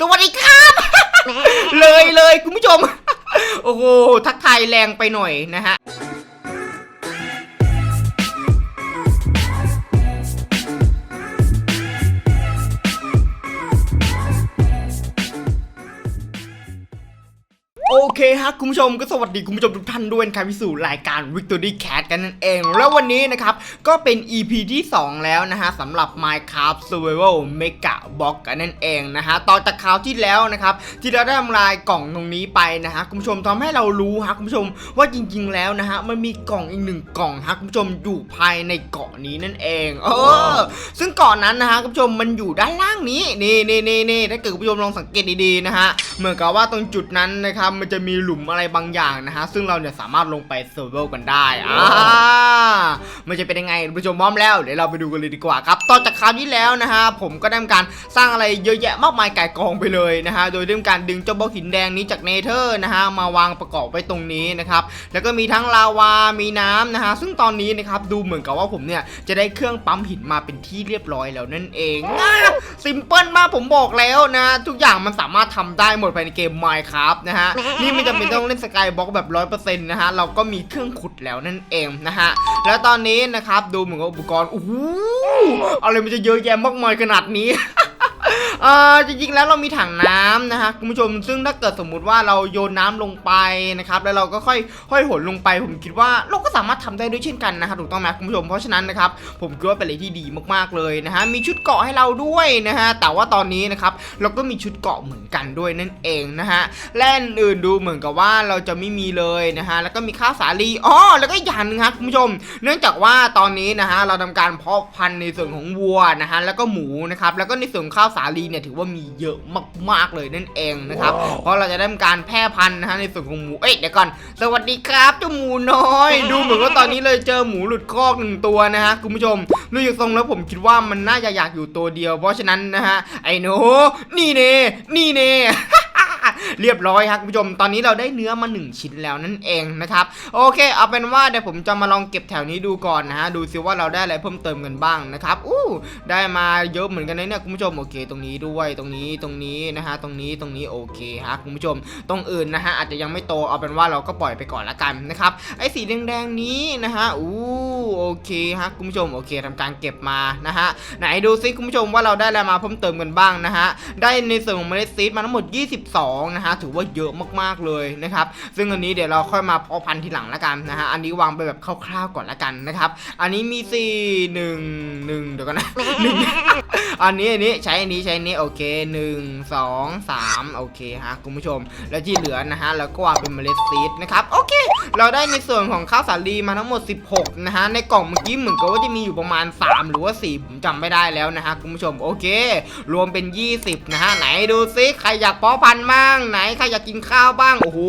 สวัสดีครับ เลยเลยคุณผู้ชม โอ้โห ทักทายแรงไปหน่อยนะฮะ เคฮะคุณผู้ชมก็สวัสดีคุณผู้ชมทุกท่านด้วยนะครับที่สู่รายการ Victory Cat กันนั่นเอง แล้ววันนี้นะครับ ก็เป็น EP ที่ 2 แล้วนะฮะสำหรับ Minecraft Survival Mega Box กันนั่นเองนะฮะต่อจากคราวที่แล้วนะครับ ที่เราได้ทำลายกล่องตรงนี้ไปนะฮะคุณผู้ชมทำให้เรารู้ฮะคุณผู้ชมว่าจริง ๆ แล้วนะฮะมันมีกล่องอีกหนึ่งกล่องฮะคุณผู้ชมอยู่ภายในเกาะนี้นั่นเองเออซึ่งเกาะนั้นนะฮะคุณผู้ชมมันอยู่ด้านล่างนี้นี่นี่นี่นี่ถ้าเกิดคุณผู้ชมลองสังเกตดีๆนะฮะเหมือนกับว่าตรงจุดนั้นนะครับมันจะมีหลุมอะไรบางอย่างนะฮะซึ่งเราเนี่ยสามารถลงไปเซอร์เวลกันได้อ่ามันจะเป็นยังไงคุณผู้ชมพร้อมแล้วเดี๋ยวเราไปดูกันเลยดีกว่าครับต่อจากคราวที่แล้วนะฮะผมก็ได้ทำการสร้างอะไรเยอะแยะมากมายไก่ายกองไปเลยนะฮะโดยได้ทำการดึงเจ้าบล็อกหินแดงนี้จากเนเธอร์นะฮะมาวางประกอบไว้ตรงนี้นะครับแล้วก็มีทั้งลาวา มีน้ำนะฮะซึ่งตอนนี้นะครับดูเหมือนกับว่าผมเนี่ยจะได้เครื่องปั๊มหินมาเป็นที่เรียบร้อยแล้วนั่นเองซิมเปิลมากผมบอกแล้วนะ ทุกอย่างมันสามารถทำได้หมดภายในเกม Minecraft นะฮะนี่ไม่จำเป็นต้องเล่นสกายบล็อกแบบร้อยเปอร์เซ็นต์นะฮะ เราก็มีเครื่องขุดแล้วนั่นเองนะฮะ แล้วตอนนี้นะครับ ดูเหมือนกับอุปกรณ์โอ้โหอะไรมันจะเยอะแยะมากมายขนาดนี้ เออจริงๆแล้วเรามีถังน้ำนะฮะคุณผู้ชมซึ่งถ้าเกิดสมมุติว่าเราโยนน้ำลงไปนะครับแล้วเราก็ค่อยห้อยหนลงไป ผมคิดว่าเราก็สามารถทำได้ด้วยเช่นกันนะฮะถูกต้องไหมคุณผู้ชมเพราะฉะนั้นนะครับผมคิดว่าเป็นอะไรที่ดีมากๆเลยนะฮะมีชุดเกาะให้เราด้วยนะฮะแต่ว่าตอนนี้นะครับเราก็มีชุดเกาะเหมือนกันด้วยนั่นเองนะฮะแล่นอื่นดูเหมือนกับว่าเราจะไม่มีเลยนะฮะแล้วก็มีข้าวสาลีอ๋อแล้วก็อย่างนึงครับคุณผู้ชม เนื่องจากว่าตอนนี้นะฮะเราทำการเพาะพันธุ์ในส่วนของวัวนะฮะแล้วก็หมูนะครับแล้วก็ในส่วนของข้าวสาลีเนี่ยถือว่ามีเยอะมากๆเลยนั่นเองนะครับ เพราะเราจะได้ทำการแพร่พันธุ์นะฮะในส่วนของหมู เอ้ยเดี๋ยวก่อน สวัสดีครับเจ้าหมูน้อย ดูเหมือนว่าตอนนี้เลยเจอหมูหลุดคอกหนึ่งตัวนะฮะคุณผู้ชมดูจากทรงแล้วผมคิดว่ามันน่าจะอยากอยู่ตัวเดียว เพราะฉะนั้นนะฮะไอ้หนูนี่เน่นี่เน่ เรียบร้อยครับคุณผู้ชมตอนนี้เราได้เนื้อมา 1 ชิ้นแล้วนั่นเองนะครับโอเค เอาเป็นว่าเดี๋ยวผมจะมาลองเก็บแถวนี้ดูก่อนนะฮะดูซิว่าเราได้อะไรเพิ่มเติมกันบ้างนะครับอู้ได้มาเยอะเหมือนกันนะเนี่ยคุณผู้ชมโอเค ตรงนี้ด้วยตรงนี้ตรงนี้นะฮะตรงนี้ตรงนี้โอเคฮะคุณผู้ชม ตรงอื่นนะฮะอาจจะยังไม่โตเอาเป็นว่าเราก็ปล่อยไปก่อนละกันนะครับไอ้สีแดงๆนี้นะฮะอู้โอเคฮะคุณผู้ชมโอเคทำการเก็บมานะฮะไหนดูซิคุณผู้ชมว่าเราได้อะไรมาเพิ่มเติมกันบ้างนะฮะได้ในส่วนของเมล็ดซีดมาทั้งหมด 22นะฮะถือว่าเยอะมากๆเลยนะครับซึ่งอันนี้เดี๋ยวเราค่อยมาเพาะพันธุ์ทีหลังละกันนะฮะอันนี้วางไปแบบคร่าวๆก่อนละกันนะครับอันนี้มีสี่หนึ่งหนึ่งเดี๋ยวกันนะหนึ่งอันนี้อันนี้ใช้อันนี้ใช้อันนี้โอเคหนึ่งสองสามโอเคฮะคุณผู้ชม แล้วที่เหลือนะฮะเราก็วางเป็นเมล็ดซีดนะครับโอเค เราได้ในส่วนของข้าวสาลีมาทั้งหมด 16นะฮะในกล่องเมื่อกี้เหมือนกับว่าจะมีอยู่ประมาณ 3 หรือว่า4ผมจำไม่ได้แล้วนะฮะคุณผู้ชมโอเค รวมเป็น 20นะฮะไหนดูซิใครอยากเพาะพันธุ์บ้างไหนใครอยากกินข้าวบ้างโอ้โห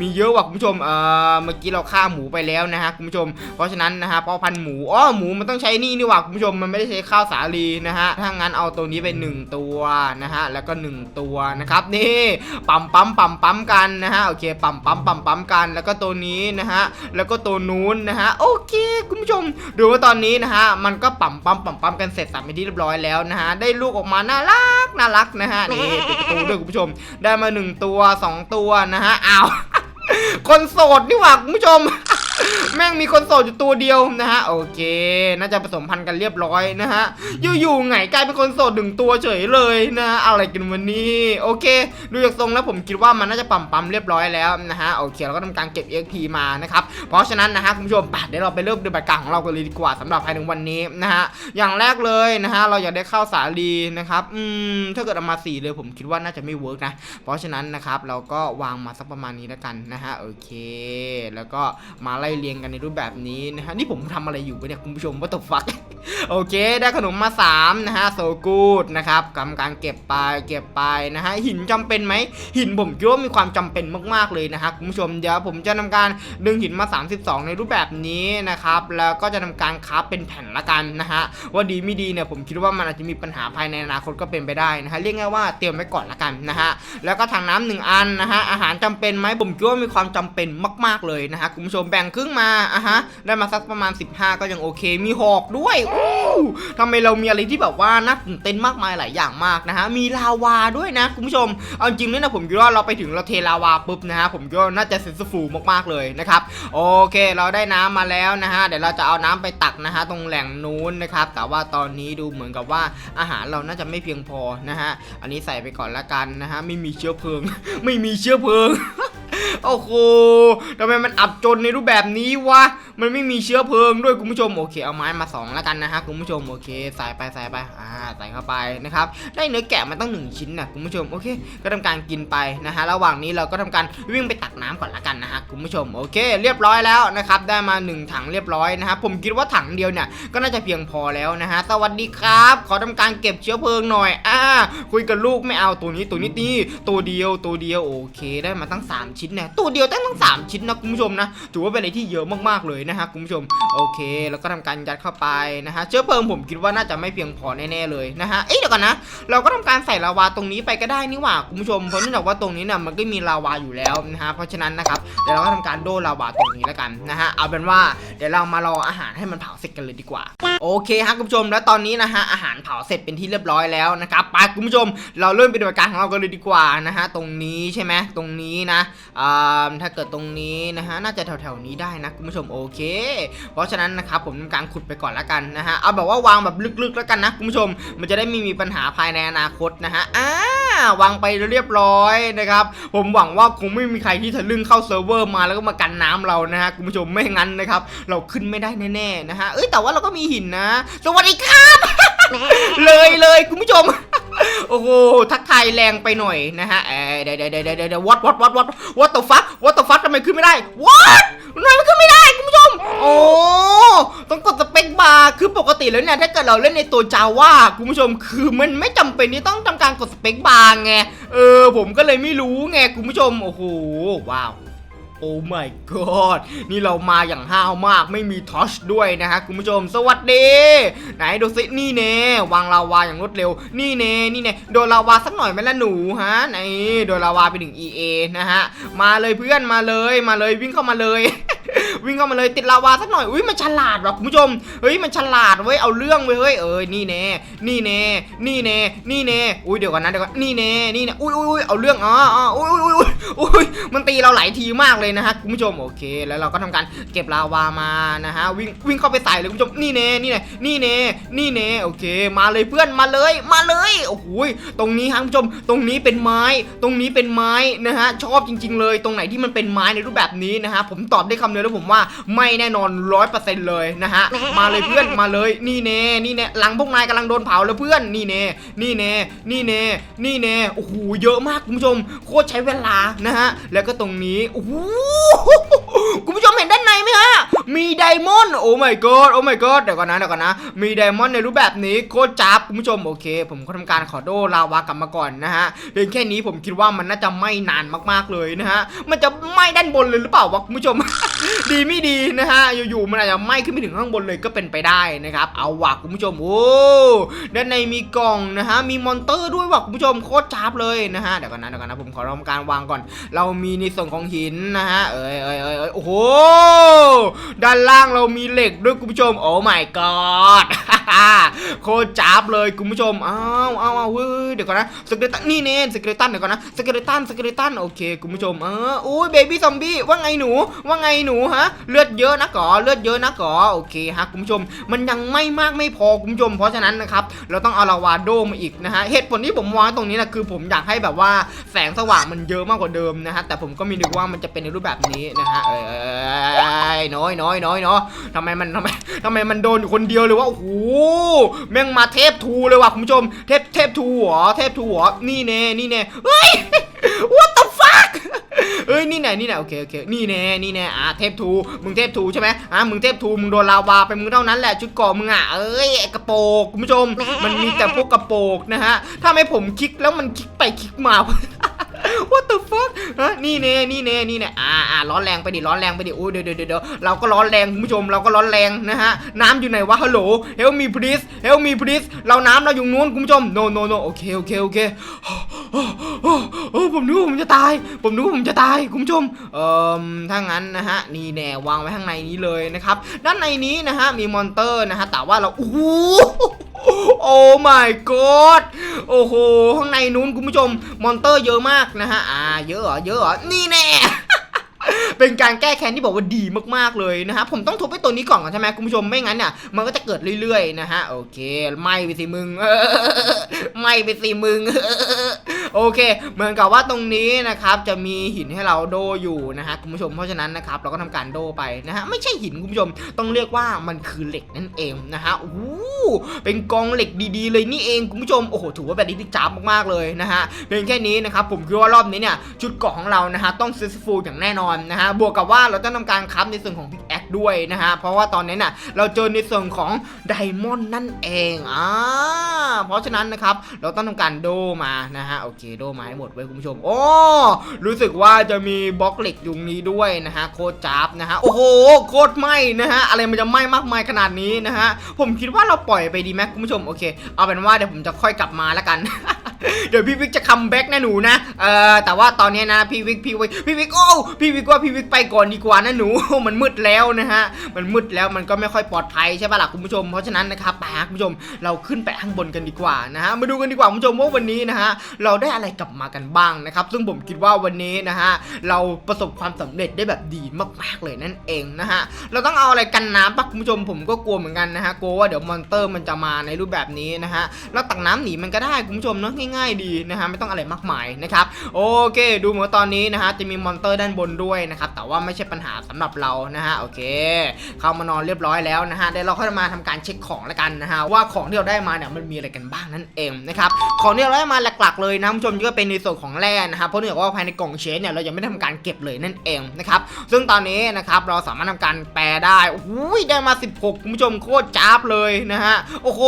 มีเยอะว่ะคุณผู้ชมเอ่อเมื่อกี้เราฆ่าหมูไปแล้วนะฮะคุณผู้ชม เพราะฉะนั้นนะฮะพาะพันหมูอ๋อหมูมันต้องใช้นี่นี่ว่าคุณผู้ชมมันไม่ได้ใช้ข้าวสาลีนะฮะถ้างั้นเอาตัวนี้ไปหนึ่งตัวนะฮะแล้วก็หนึ่งตัวนะครับนี่ปั๊มปั๊มปั๊มปั๊มกันนะฮะโอเคปั๊มปั๊มปั๊มปั๊มกัน แล้วก็ตัวนี้นะฮะแล้วก็ตัวนู้นนะฮะโอเคคุณผู้ชม ดูว่าตอนนี้นะฮะมันก็ปั๊มปั๊มปั๊มปั๊มกันเสร็จสับไปที่เรียบร้อยแล้วนะฮะได้ลูกออกมาน่ารัก น่ารักนะฮะนี่ปิดประตูด้วยคุณผู้ชม ได้มาหนึ่งตัวสองตัวนะฮะอ้าวคนโสดนี่หว่าคุณผู้ชม แม่งมีคนโสดอยู่ตัวเดียวนะฮะโอเค น่าจะผสมพันธุ์กันเรียบร้อยนะฮะอยู่ๆไงกลายเป็นคนโสดหนึ่งตัวเฉยเลยนะอะไรกันวันนี้ โอเค ดูจากทรงแล้วผมคิดว่ามันน่าจะปั๊มปั๊มๆเรียบร้อยแล้วนะฮะโอเคเราก็ทำการเก็บ EXP มานะครับเพราะฉะนั้นนะฮะคุณผู้ชมปเดี๋ยวเราไปเริ่มปฏิบัติการของเรากันเลยดีกว่าสำหรับภายในวันนี้นะฮะอย่างแรกเลยนะฮะเราอยากได้ข้าวสาลีนะครับอืมถ้าเกิดเอามาสี่เลยผมคิดว่าน่าจะไม่เวิร์กนะเพราะฉะนั้นนะครับเราก็วางมาสักประมาณนี้แล้วกันนะฮะโอเค แล้วก็มาไล่เรียงกันในรูปแบบนี้นะฮะนี่ผมทำอะไรอยู่ปเนี่ยคุณผู้ชมว่าตกฟักโอเค ได้ขนมมา3นะฮะโซกูดนะครับกำการเก็บไปเก็บไปนะฮะหินจำเป็นไหมหินผมคิดว่ามีความจำเป็นมากๆเลยนะฮะคุณผู้ชมเดี๋ยวผมจะทำการดึงหินมา 32 ในรูปแบบนี้นะครับแล้วก็จะทำการคาฟเป็นแผ่นละกันนะฮะว่าดีไม่ดีเนี่ยผมคิดว่ามันอาจจะมีปัญหาภายในอนาคตก็เป็นไปได้นะฮะเรียกง่ายว่าเตรียมไว้ก่อนละกันนะฮะแล้วก็ถังน้ำหนึ่งอันนะฮะอาหารจำเป็นไหมผมคิดว่ามีความจำเป็นมาก ๆเลยนะฮะคุณผู้ชมแบ่งครึ่งมาอะฮะ ได้มาสักประมาณ 15 ก็ยังโอเค มีหอกด้วยอู้ทำไมเรามีอะไรที่แบบว่าน่าตื่นเต้นมากมายหลายอย่างมากนะฮะ มีลาวาด้วยนะคุณผู้ชม เอาจริงเนี่ยนะผมคิดว่าเราไปถึงเราเทลาวาปุ๊บนะฮะ ผมก็น่าจะเซนสฟูมากๆเลยนะครับ โอเค เราได้น้ำมาแล้วนะฮะ เดี๋ยวเราจะเอาน้ำไปตักนะฮะตรงแหล่งนู้นนะครับ แต่ว่าตอนนี้ดูเหมือนกับว่าอาหารเราน่าจะไม่เพียงพอนะฮะ อันนี้ใส่ไปก่อนละกันนะฮะ ไม่มีเชื้อเพลิง ไม่มีเชื้อเพลิง โอ้โหทำไมมันอับจนในรูปแบบนี้วะ มันไม่มีเชื้อเพลิงด้วยคุณผู้ชมโอเคเอาไม้มาสองแล้วกันนะฮะคุณผู้ชมโอเคใส่ไปใส่ไปอ่าใส่เข้าไปนะครับได้เนื้อแกะมาตั้งหนึ่งชิ้นนะคุณผู้ชมโอเค ก็ทำการกินไปนะฮะระหว่างนี้เราก็ทำการวิ่งไปตักน้ำก่อนละกันนะฮะคุณผู้ชมโอเค เรียบร้อยแล้วนะครับได้มาหนึ่งถังเรียบร้อยนะครับผมคิดว่าถังเดียวเนี่ยก็น่าจะเพียงพอแล้วนะฮะสวัสดีครับ ขอทำการเก็บเชื้อเพลิงหน่อยอ่าคุยกับลูกไม่เอาตัวนี้ตัวนี้ตีตัวเดียวตัวเดียวโอเค ได้มาตั้ง 3 ชิ้นเนี่ยตัวเดียวได้ตั้ง3ชิ้นนะคุณผู้ชมนะถือว่าเป็นอะไรที่เยอะมากๆเลยนะฮะคุณผู้ชมโอเค แล้วก็ทำการยัดเข้าไปนะฮะเชื้อเพลิงผมคิดว่าน่าจะไม่เพียงพอแน่ๆเลยนะฮะเอ๊ะเดี๋ยวก่อนนะ เราก็ทำการใส่ลาวาตรงนี้ไปก็ได้นี่หว่าคุณผู้ชมเพราะเนื่องจากว่าตรงนี้เนี่ยมันก็มีลาวาอยู่แล้วนะฮะเพราะฉะนั้นนะครับเดี๋ยวเราก็ทำการโดลาวาตรงนี้แล้วกันนะฮะเอาเป็นว่าเดี๋ยวเรามารออาหารให้มันเผาเสร็จกันเลยดีกว่า โอเคฮะคุณผู้ชมแล้วตอนนี้นะฮะอาหารเผาเสร็จเป็นที่เรียบร้อยแล้วนะครับไปคุณผู้ชม เราเริ่มปฏิบัติการของเรากันเลยดีกว่านะฮะตรงนี้ใช่ไหมตรงนี้นะอ่าถ้าเกิดตรงนี้นะฮะน่าจะแถวๆนี้ได้นะคุณผู้ชมโอเคเพราะฉะนั้นนะครับผมทำการขุดไปก่อนละกันนะฮะเอาแบบว่าวางแบบลึกๆแล้วกันนะคุณผู้ชม มันจะได้ไม่มีปัญหาภายในอนาคตนะฮะอ่าวางไปเรียบร้อยนะครับผมหวังว่าคงไม่มีใครที่ทะลึ่งเข้าเซิร์ฟเวอร์มาแล้วก็มากันน้ำเรานะฮะคุณผู้ชมไม่งั้นนะครับเราขึ้นไม่ได้แน่ๆนะฮะเอ้ยแต่ว่าเราก็มีหินนะ สวัสดีครับ เลยเลยคุณผู้ชม โอ้โหทักทายแรงไปหน่อยนะฮะเอ้ยเดี๋ยวเดี๋ยวเดี๋ยวเดี๋ยววัดวัดวัดวัดวัดตัวฟักวัดตัวฟักทำไมขึ้นไม่ได้วัดทำไมขึ้นไม่ได้คุณผู้ชม โอ้ต้องกดสเปคบาร์คือปกติแล้วเนี่ยถ้าเกิดเราเล่นในตัวจาว่าคุณผู้ชมคือมันไม่จำเป็นที่ต้องทำการกดสเปคบาร์ไงเออผมก็เลยไม่รู้ไงคุณผู้ชมโอ้โหว้าว โอ้ my god นี่เรามาอย่างห้าวมากไม่มีทอชด้วยนะฮะคุณผู้ชม สวัสดี ไหนดูสินี่เน่วางลาวาอย่างรวดเร็ว นี่เน่นี่เน่โดนลาวาสักหน่อยไหมล่ะหนูฮะไหนโดนลาวาไปหนึ่ง EA นะฮะ มาเลยเพื่อนมาเลยมาเลยวิ่งเข้ามาเลย วิ่งเข้ามาเลยติดลาวาสักหน่อยอุ้ยมันฉลาดว่ะคุณผู้ชมเฮ้ยมันฉลาดเว้ยเอาเรื่องเว้ยเฮ้ยเอ้ยนี่เน่นี่เน่นี่เน่นี่เน่อุ้ยเดี๋ยวก่อนนะเดี๋ยวก่อนนี่เน่นี่เน่อุ้ยอุ้ยเอาเรื่องอ๋ออ๋ออุ้ยอุ้ยอุ้ยอุ้ยมันตีเราหลายทีมากเลยนะฮะคุณผู้ชมโอเค แล้วเราก็ทำการเก็บลาวามานะฮะวิ่งวิ่งเข้าไปใส่เลยคุณผู้ชมนี่เน่นี่เน่นี่เน่นี่เน่โอเค มาเลยเพื่อนมาเลยมาเลยโอ้โหตรงนี้ฮะคุณผู้ชมตรงนี้เป็นไม้ ตรงนี้เป็นไม้นะฮะชอบจริง ๆ เลย ตรงไหนที่มันเป็นไม้ในรูปแบบนี้นะฮะผมตอบได้คำเดียแล้วผมว่าไม่แน่นอนร้อยเปอร์เซ็นต์เลยนะฮะมาเลยเพื่อนมาเลยนี่เน่นี่เน่หลังพวกนายกำลังโดนเผาแล้วเพื่อนนี่เน่นี่เน่นี่เน่นี่เน่โอ้โหเยอะมากคุณผู้ชม โคตรใช้เวลานะฮะแล้วก็ตรงนี้โอ้โหคุณผู้ชมเห็นด้านในไหมฮะมีไดมอนด์โอ้ my god โอ้ my god เดี๋ยวก่อนนะเดี๋ยวก่อนนะมีไดมอนด์ในรูปแบบนี้โคตรจับคุณผู้ชมโอเค ผมก็ทำการขอโดลาวากลับมาก่อนนะฮะเพียงแค่นี้ผมคิดว่ามันน่าจะไม่นานมากๆเลยนะฮะมันจะไหม้ด้านบนเลยหรือเปล่าวะคุณผู้ชม ดีไม่ดีนะฮะอยู่ๆมันอาจจะไหม้ขึ้นไปถึงข้างบนเลยก็เป็นไปได้นะครับเอาว่ะคุณผู้ชมโอ้ด้านในมีกล่องนะฮะมีมอนเตอร์ด้วยว่ะคุณผู้ชมโคตรจับเลยนะฮะเดี๋ยวก่อนนะเดี๋ยวก่อนนะผมขอทำการวางก่อน เรามีในส่วนของหินนะฮะเอ้ยเอ้ยเอ้ยเอ้ยโอ้โหด้านล่างเรามีเหล็กด้วยคุณผู้ชมโอ้ my god โคตรจับเลยคุณผู้ชม อ้าวอ้าวอ้าวเฮ้ย เดี๋ยวก่อนนะ สเกเลตันนี่เน้นสเกเลตันเดี๋ยวก่อนนะ สเกเลตัน สเกเลตัน โอเค คุณผู้ชม เอออุ้ยเบบี้ซอมบี้ ว่าไงหนู ว่าไงหนูฮะเลือดเยอะนะก่อเลือดเยอะนะก่อโอเคฮะคุณผู้ชม มันยังไม่มากไม่พอคุณผู้ชม เพราะฉะนั้นนะครับเราต้องเอาลาวาโดมาอีกนะฮะเหตุผลที่ผมวางตรงนี้นะคือผมอยากให้แบบว่าแสงสว่างมันเยอะมากกว่าเดิมนะฮะแต่ผมก็มีนึกว่ามันจะเป็นในรูปแบบนี้นะฮะเอ้ยเอ้ยเอ้ยน้อยน้อยน้อยเนาะทำไมมันทำไมทำไมมันโดนอยู่คนเดียวเลยวะโอ้โหแม่งมาเทพทูเลยว่ะคุณผู้ชม เทพเทพทูเหรอเทพทูเหรอนี่เน่นี่เน่เฮ้ย เอ้ยนี่ไหนนี่ไหนโอเคโอเคนี่แน่นี่แน่อะเทพทูมึงเทพทูใช่ไหมอะมึงเทพทูมึงโดนลาวาไปมึงเท่านั้นแหละชุดเกราะมึงอะเอ้ยกระโปงคุณผู้ชม มันมีแต่พวกกระโปงนะฮะถ้าไม่ผมคลิกแล้วมันคลิกไปคลิกมา What the fuck ฮะนี่เน่นี่เน่นี่เน่อ่าอ่าร้อนแรงไปดิร้อนแรงไปดิโอ้ยเดี๋ยวเดี๋ยวเดี๋ยวเราก็ร้อนแรงคุณผู้ชมเราก็ร้อนแรงนะฮะน้ำอยู่ไหนวะฮัลโหลเฮลมีพลีสเฮลมีพลีสเราน้ำเราอยู่นู้นคุณผู้ชมโนโนโนโอเคโอเคโอเคโอ้โอ้โอ้โอ้ผมนึกว่าผมจะตาย ผมนึกว่าผมจะตายคุณผู้ชมเอ่อถ้างั้นนะฮะนี่แน่วางไว้ข้างในนี้เลยนะครับด้านในนี้นะฮะมีมอนเตอร์นะฮะแต่ว่าเราโอ้ โหโอ้ my god โอ้โห ข้างในนู้นคุณผู้ชม มอนเตอร์เยอะมากนะฮะ อ่า เยอะเหรอ เยอะเหรอ นี่แน่ เป็นการแก้แค้นที่บอกว่าดีมากๆเลยนะฮะผมต้องทุบไปตัวนี้ก่อนก่อนใช่ไหมคุณผู้ชมไม่งั้นเนี่ยมันก็จะเกิดเรื่อยๆนะฮะโอเคไม่ไปสิมึงไม่ไปสิมึงโอเค เหมือนกับว่าตรงนี้นะครับจะมีหินให้เราโดอยู่นะฮะคุณผู้ชมเพราะฉะนั้นนะครับเราก็ทำการโดไปนะฮะไม่ใช่หินคุณผู้ชมต้องเรียกว่ามันคือเหล็กนั่นเองนะฮะโอ้เป็นกองเหล็กดีๆ เลยนี่เองคุณผู้ชมโอ้โหถือว่าแบบนี้ที่จ้าบมากๆเลยนะฮะเพียงแค่นี้นะครับผมคิดว่ารอบนี้เนี่ยชุดเกาะของเรานะฮะต้องซิสฟูลอย่างแน่นอนนะฮะบวกกับว่าเราต้องทำการคับในส่วนของพิกแอคด้วยนะฮะเพราะว่าตอนนี้น่ะเราเจอในส่วนของไดมอนด์นั่นเองอ่า เพราะฉะนั้นนะครับ เราต้องทำการโดมานะฮะโอเคโดมาให้หมดไว้คุณผู้ชม โอ้รู้สึกว่าจะมีบล็อกเหล็กยู่นี้ด้วยนะฮะโคตรจ้าบนะฮะโอ้โหโคตรไหมนะฮะอะไรมันจะไหมมากมายขนาดนี้นะฮะผมคิดว่าเราปล่อยไปดีไหมคุณผู้ชมโอเค เอาเป็นว่าเดี๋ยวผมจะค่อยกลับมาแล้วกันเดี๋ยวพี่วิกจะคัมแบ็กนะหนูนะ เอ่อแต่ว่าตอนนี้นะพี่วิกพี่วิกพี่วิกโอ้พี่วิกว่าพี่วิกไปก่อนดีกว่านะหนู มันมืดแล้วนะฮะ มันมืดแล้วมันก็ไม่ค่อยปลอดภัยใช่ป่ะล่ะคุณผู้ชม เพราะฉะนั้นนะครับไปฮะคุณผู้ชม เราขึ้นไปข้างบนกันดีกว่านะฮะมาดูกันดีกว่าคุณผู้ชมว่าวันนี้นะฮะเราได้อะไรกลับมากันบ้างนะครับ ซึ่งผมคิดว่าวันนี้นะฮะเราประสบความสำเร็จได้แบบดีมากๆเลยนั่นเองนะฮะเราต้องเอาอะไรกันน้ำปะคุณผู้ชมผมก็กลัวเหมือนกันนะฮะกลัวว่าเดี๋ยวมอนเตอร์มันจะมาในรูปแบบนี้นะฮะเราตักน้ำหนีมันก็ได้คุณผู้ชมเนาะง่าย ๆดีนะฮะไม่ต้องอะไรมากมายนะครับโอเค ดูเหมือนตอนนี้นะฮะจะมีมอนเตอร์ด้านบนด้วยนะครับแต่ว่าไม่ใช่ปัญหาสำหรับเรานะฮะโอเค เข้ามานอนเรียบร้อยแล้วนะฮะเดี๋ยวเราค่อยมาทำการเช็คของแล้วกันนะฮะว่าของที่เราได้มาเนี่ยมันมีอะไรกันบ้างนั่นเองนะครับของที่เราได้มาหลักๆเลยนะคุณผู้ชมก็เป็นในส่วนของแร่นะครับเพราะเนื่องจากว่าภายในกล่องเชนเนี่ยเรายังไม่ได้ทำการเก็บเลยนั่นเองนะครับซึ่งตอนนี้นะครับเราสามารถทำการแปลได้โอ้โหได้มา 16คุณผู้ชมโคตรจ้าบเลยนะฮะโอ้โห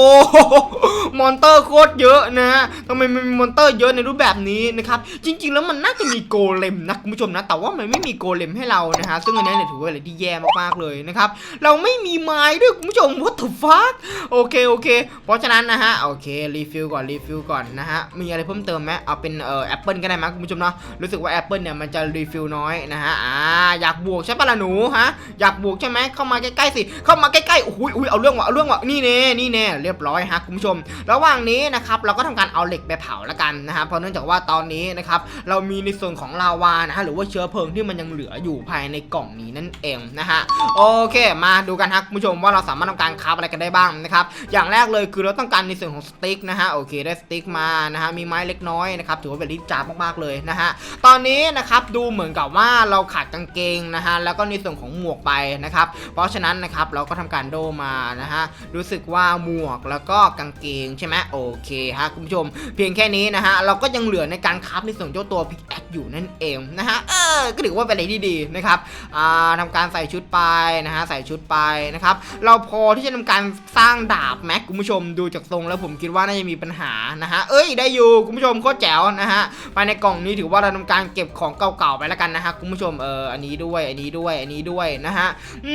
มอนเตอร์โคตรเยอะนะฮะทำไมมันมีมอนเตอร์เยอะในรูปแบบนี้นะครับจริง ๆ แล้วมันน่าจะมีโกเลมนะคุณผู้ชมนะแต่ว่ามันไม่มีโกเลมให้เรานะฮะซึ่งอันนี้เนี่ยถือว่าอะไรที่แย่มากๆเลยนะครับเราไม่มีไม้ด้วยคุณผู้ชม what the fuck โอเคโอเค เพราะฉะนั้นนะฮะโอเครีฟิลก่อนรีฟิลก่อนนะฮะมีอะไรเพิ่มเติมไหมเอาเป็นเอ่อแอปเปิลก็ได้มั้ยคุณผู้ชมเนาะรู้สึกว่าแอปเปิลเนี่ยมันจะรีฟิลน้อยนะฮะอ่าอยากบวกใช่ปะล่ะหนูฮะอยากบวกใช่ไหมเข้ามาใกล้ๆสิเข้ามาใกล้ๆโอ้โหอุ้ยเอาเรื่องว่ะเอาเรื่องว่ะนี่เน่นี่เน่เรียบร้อยฮะคุณผู้ชม ระหว่างนี้นะครับเราก็ทำการเอาเหล็กไปเผาแล้วกันนะฮะเพราะเนื่องจากว่าตอนนี้นะครับเรามีในส่วนของลาวานะฮะหรือว่าเชื้อเพลิงที่มันยังเหลืออยู่ภายในกล่องนี้นั่นเองนะฮะโอเค มาดูกันฮะคุณผู้ชมว่าเราสามารถทำการคราฟอะไรกันได้บ้างนะครับอย่างแรกเลยคือเราต้องการในส่วนของสติ๊กนะฮะโอเคได้สติ๊กมานะฮะมีไม้เล็กน้อยนะครับถือว่าเป็นลิจาบมากๆเลยนะฮะตอนนี้นะครับดูเหมือนกับว่าเราขาดกางเกงนะฮะแล้วก็ในส่วนของหมวกไปนะครับเพราะฉะนั้นนะครับเราก็ทำการโดมานะฮะรู้สึกว่าหมวกแล้วก็กางเกงใช่ไหมโอเคฮะคุณผู้ชม เพียงแค่นี้นะฮะเราก็ยังเหลือในการคราฟในส่วนเจ้าตัวพิกแอคอยู่นั่นเองนะฮะเออก็ถือว่าเป็นอะไรที่ดีนะครับอ่าทำการใส่ชุดไปนะฮะใส่ชุดไปนะครับเราพอที่จะทำการสร้างดาบแม็กคุณผู้ชมดูจากทรงแล้วผมคิดว่าน่าจะมีปัญหานะฮะเอ้ยได้อยู่คุณผู้ชมโคตรแจ๋วนะฮะภายในกล่องนี้ถือว่าเราทำการเก็บของเก่าๆไปแล้วกันนะฮะคุณผู้ชมเอออันนี้ด้วยอันนี้ด้วยอันนี้ด้วยนะฮะอื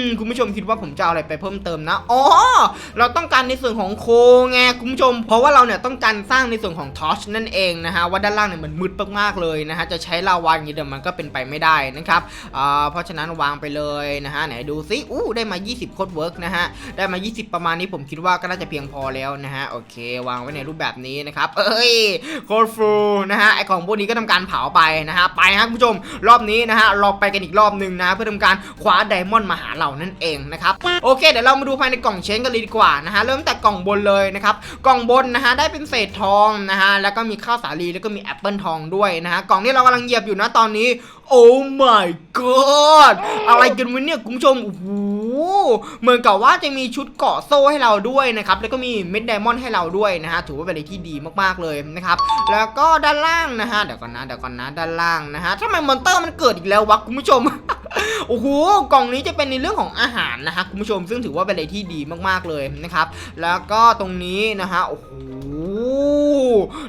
มคุณผู้ชมคิดว่าผมจะเอาอะไรไปเพิ่มเติมนะอ๋อเราต้องการในส่วนของโคไงคุณผู้ชม เพราะว่าเราเนี่ยต้องการสร้างในส่วนของทอชนั่นเองนะฮะว่าด้านล่างเนี่ยมันมืดมากๆเลยนะฮะจะใช้ลาวาอย่างเดี๋ยวมันก็เป็นไปไม่ได้นะครับอ่าเพราะฉะนั้นวางไปเลยนะฮะไหนดูซิอู้ได้มา 20โคดเวิร์กนะฮะได้มา 20 ประมาณนี้ผมคิดว่าก็น่าจะเพียงพอแล้วนะะฮะโอเค วางไว้ในรูปแบบนี้นะครับเอ้ยโคดฟูนะฮะไอของพวกนี้ก็ทำการเผาไปนะฮะไปฮะคุณผู้ชมรอบนี้นะฮะเราไปกันอีกรอบหนึ่งนะเพื่อทำการคว้าไดมอนด์มาหาเรานั่นเองนะครับโอเคเดี๋ยวเรามาดูภายในกล่องเชนกันเลยดีกว่านะฮะเริ่มแต่กล่องบนเลยนะครับกล่องบนนะฮะได้เป็นเศษทองนะฮะแล้วก็มีข้าวสาลีแล้วก็มีแอปเปิลทองด้วยนะฮะกล่องที่เรากำลังเหยียบอยู่นะตอนนี้ โอ้ my god อะไรกันวะเนี่ยคุณผู้ชมโอ้โหเหมือนกับว่าจะมีชุดเกาะโซ่ให้เราด้วยนะครับแล้วก็มีเม็ดไดมอนด์ให้เราด้วยนะฮะถือว่าเป็นอะไรที่ดีมากๆเลยนะครับแล้วก็ด้านล่างนะฮะเดี๋ยวก่อนนะเดี๋ยวก่อนนะด้านล่างนะฮะทำไมมอนเตอร์มันเกิดอีกแล้ววะคุณผู้ชมโอ้โหกล่องนี้จะเป็นในเรื่องของอาหารนะฮะคุณผู้ชมซึ่งถือว่าเป็นอะไรที่ดีมากๆเลยนะครับแล้วก็ตรงนี้นะฮะโอ้โห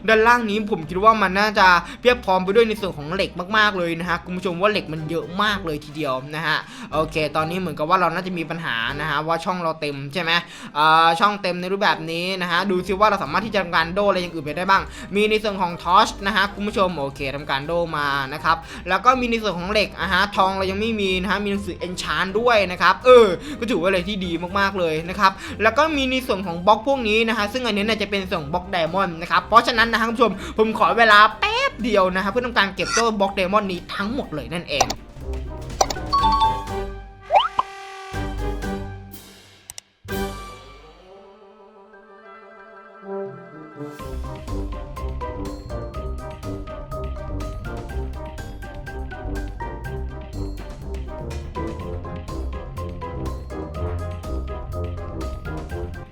ด้านล่างนี้ผมคิดว่ามันน่าจะเพียบพร้อมไปด้วยในส่วนของเหล็กมากๆเลยนะฮะคุณผู้ชมว่าเหล็กมันเยอะมากเลยทีเดียวนะฮะโอเค ตอนนี้เหมือนกับว่าเราน่าจะมีปัญหานะฮะว่าช่องเราเต็มใช่ไหมอ่าช่องเต็มในรูปแบบนี้นะฮะดูซิว่าเราสามารถที่จะทำการโดอะไรอย่างอื่นไปได้บ้าง มีในส่วนของทอชนะฮะคุณผู้ชมโอเคทำการโดมานะครับแล้วก็มีในส่วนของเหล็กอะฮะทองเรายังไม่มีนะฮะมีหนังสือเอนชานด้วยนะครับเออก็ถือว่าอะไรที่ดีมากๆเลยนะครับแล้วก็มีในส่วนของบล็อกพวกนี้นะฮะซึ่งอันนี้เนี่ยจะเป็นส่วนบล็อกไดมอนนะครับ เพราะฉะนั้นนะครับผู้ชมผมขอเวลาแป๊บเดียวนะฮะเพื่อทำการเก็บเจ้าบล็อกเดมอนนี้ทั้งหมดเลยนั่นเอง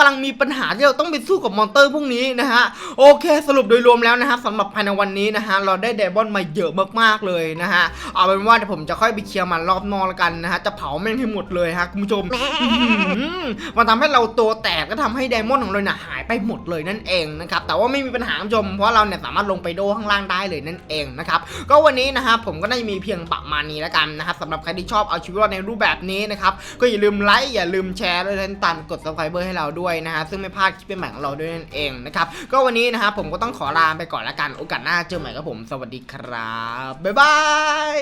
กำลังมีปัญหาที่เราต้องไปสู้กับมอนเตอร์พวกนี้นะฮะโอเค สรุปโดยรวมแล้วนะฮะสำหรับภายในวันนี้นะฮะเราได้เดบอนมาเยอะมากๆเลยนะฮะเอาเป็นว่าเดี๋ยวผมจะค่อยไปเคลียร์มันรอบนอกแล้วกันนะฮะจะเผาแม่งให้หมดเลยฮะคุณผู้ชมอื้อหือมันทำให้เราตัวแตกก็ทำให้ไดมอนด์ของเราเนี่ยหาย ไปหมดเลยนั่นเองนะครับแต่ว่าไม่มีปัญหาคุณผู้ชมเพราะเราเนี่ยสามารถลงไปโดข้างล่างได้เลยนั่นเองนะครับก็วันนี้นะครับผมก็น่าจะมีเพียงประมาณนี้แล้วกันนะครับสำหรับใครที่ชอบเอาชีวิตรอดในรูปแบบนี้นะครับก็อย่าลืมไลค์อย่าลืมแชร์ด้วยนะตันกด subscribe ให้เราด้วยนะฮะซึ่งไม่พลาดคลิปใหม่ของเราด้วยนั่นเองนะครับก็วันนี้นะครับผมก็ต้องขอลาไปก่อนละกันโอกาสหน้าเจอใหม่กับผมสวัสดีครับบ๊ายบาย